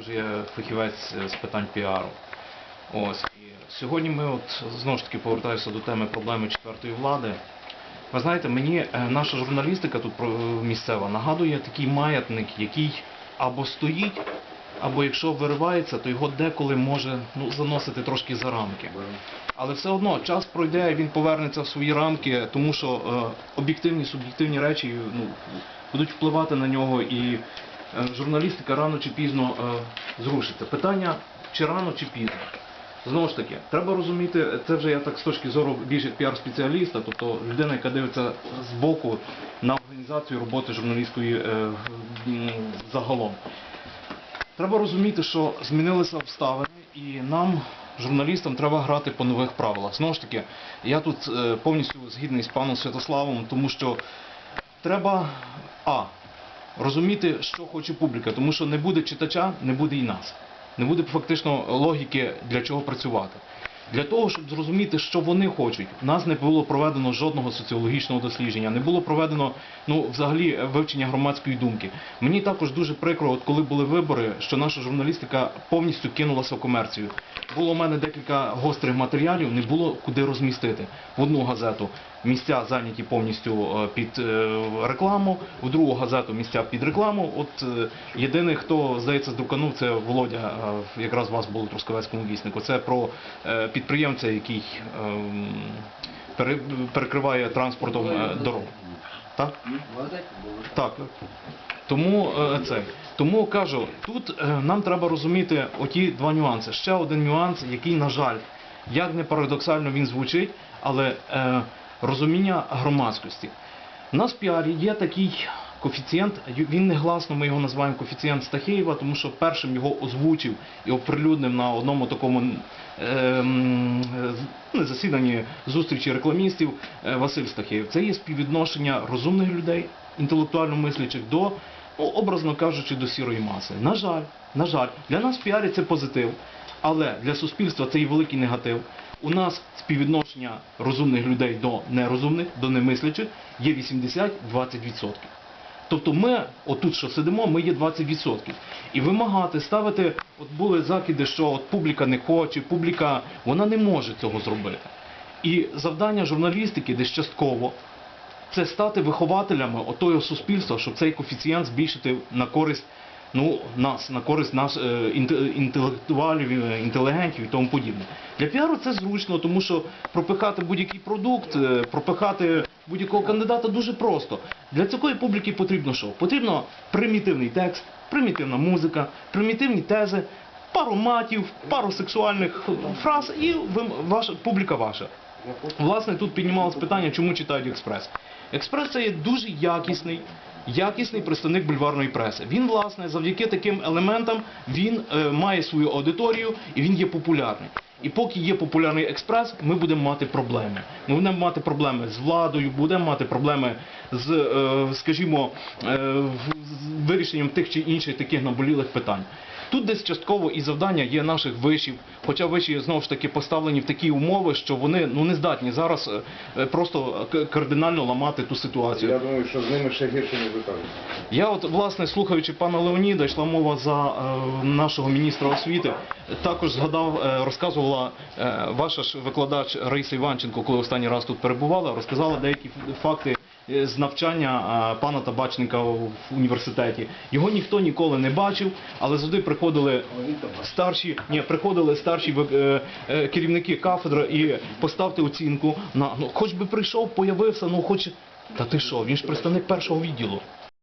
також є фахівець е, з питань піару. Ось. І сьогодні ми от знову ж таки повертаюся до теми проблеми четвертої влади. Ви знаєте, мені е, наша журналістика тут місцева нагадує такий маятник, який або стоїть, або якщо виривається, то його деколи може ну, заносити трошки за рамки. Але все одно час пройде, він повернеться в свої рамки, тому що е, об'єктивні, суб'єктивні речі ну, будуть впливати на нього, і журналістика рано чи пізно е, зрушиться. Питання чи рано, чи пізно. Знову ж таки, треба розуміти, це вже я так з точки зору більш як піар-спеціаліста, тобто людина, яка дивиться з боку на організацію роботи журналістської е, загалом. Треба розуміти, що змінилися обставини, і нам, журналістам, треба грати по нових правилах. Знову ж таки, я тут е, повністю згідний з паном Святославом, тому що треба а. Розуміти, що хоче публіка, тому що не буде читача, не буде і нас. Не буде фактично логіки для чого працювати. Для того, щоб зрозуміти, що вони хочуть, у нас не було проведено жодного соціологічного дослідження, не було проведено ну, взагалі вивчення громадської думки. Мені також дуже прикро, от коли були вибори, що наша журналістика повністю кинулася в комерцію. Було у мене декілька гострих матеріалів, не було куди розмістити. В одну газету місця зайняті повністю е, під е, рекламу, в другу газету місця під рекламу. От е, єдиний, хто здається здруканув, це Володя, е, якраз вас був у Трускавецькому віснику. Це про е, підприємця, який ем, перекриває транспортом е, дорогу. Так? Так. Тому е, це. Тому кажу, тут е, нам треба розуміти оті два нюанси. Ще один нюанс, який, на жаль, як не парадоксально він звучить, але розуміння громадськості. У нас в піарі є такий коефіцієнт, він негласно, ми його називаємо коефіцієнт Стахеєва, тому що першим його озвучив і оприлюднив на одному такому е, засіданні зустрічі рекламістів е, Василь Стахеєв. Це є співвідношення розумних людей, інтелектуально мислячих до, ну, образно кажучи, до сірої маси. На жаль, на жаль, для нас в піарі це позитив, але для суспільства це і великий негатив. У нас співвідношення розумних людей до нерозумних, до немислячих є 80-20%. Тобто ми, отут що сидимо, ми є 20%. І вимагати, ставити, от були закиди, що от публіка не хоче, публіка, вона не може цього зробити. І завдання журналістики десь частково це стати вихователями отого суспільства, щоб цей коефіцієнт збільшити на користь ну, нас, на користь нас, е, інтелектуалів, е, інтелігентів і тому подібне. Для піару це зручно, тому що пропихати будь-який продукт, е, пропихати будь-якого кандидата дуже просто. Для такої публіки потрібно що? Потрібно примітивний текст, примітивна музика, примітивні тези, пару матів, пару сексуальних фраз, і ваша публіка ваша. Власне, тут піднімалось питання, чому читають експрес. Експрес це є дуже якісний, якісний представник бульварної преси. Він, власне, завдяки таким елементам він е, має свою аудиторію і він є популярний. І поки є популярний експрес, ми будемо мати проблеми. Ми будемо мати проблеми з владою, будемо мати проблеми з, е, скажімо, е, з вирішенням тих чи інших таких наболілих питань. Тут десь частково і завдання є наших вишів, хоча виші знову ж таки поставлені в такі умови, що вони ну не здатні зараз е, е, просто кардинально ламати ту ситуацію. Я думаю, що з ними ще гірше, ніж ви. Я от власне слухаючи пана Леоніда, йшла мова за е, нашого міністра освіти. Також згадав, е, розказувала е, ваша ж викладач Раїса Іванченко, коли останній раз тут перебувала, розказала деякі факти з навчання е, пана Табачника в університеті. Його ніхто ніколи не бачив, але завжди приходили старші, ні, приходили старші е, е, керівники кафедри і поставте оцінку на ну, хоч би прийшов, появився, ну хоч. Та ти що, він ж представник першого відділу.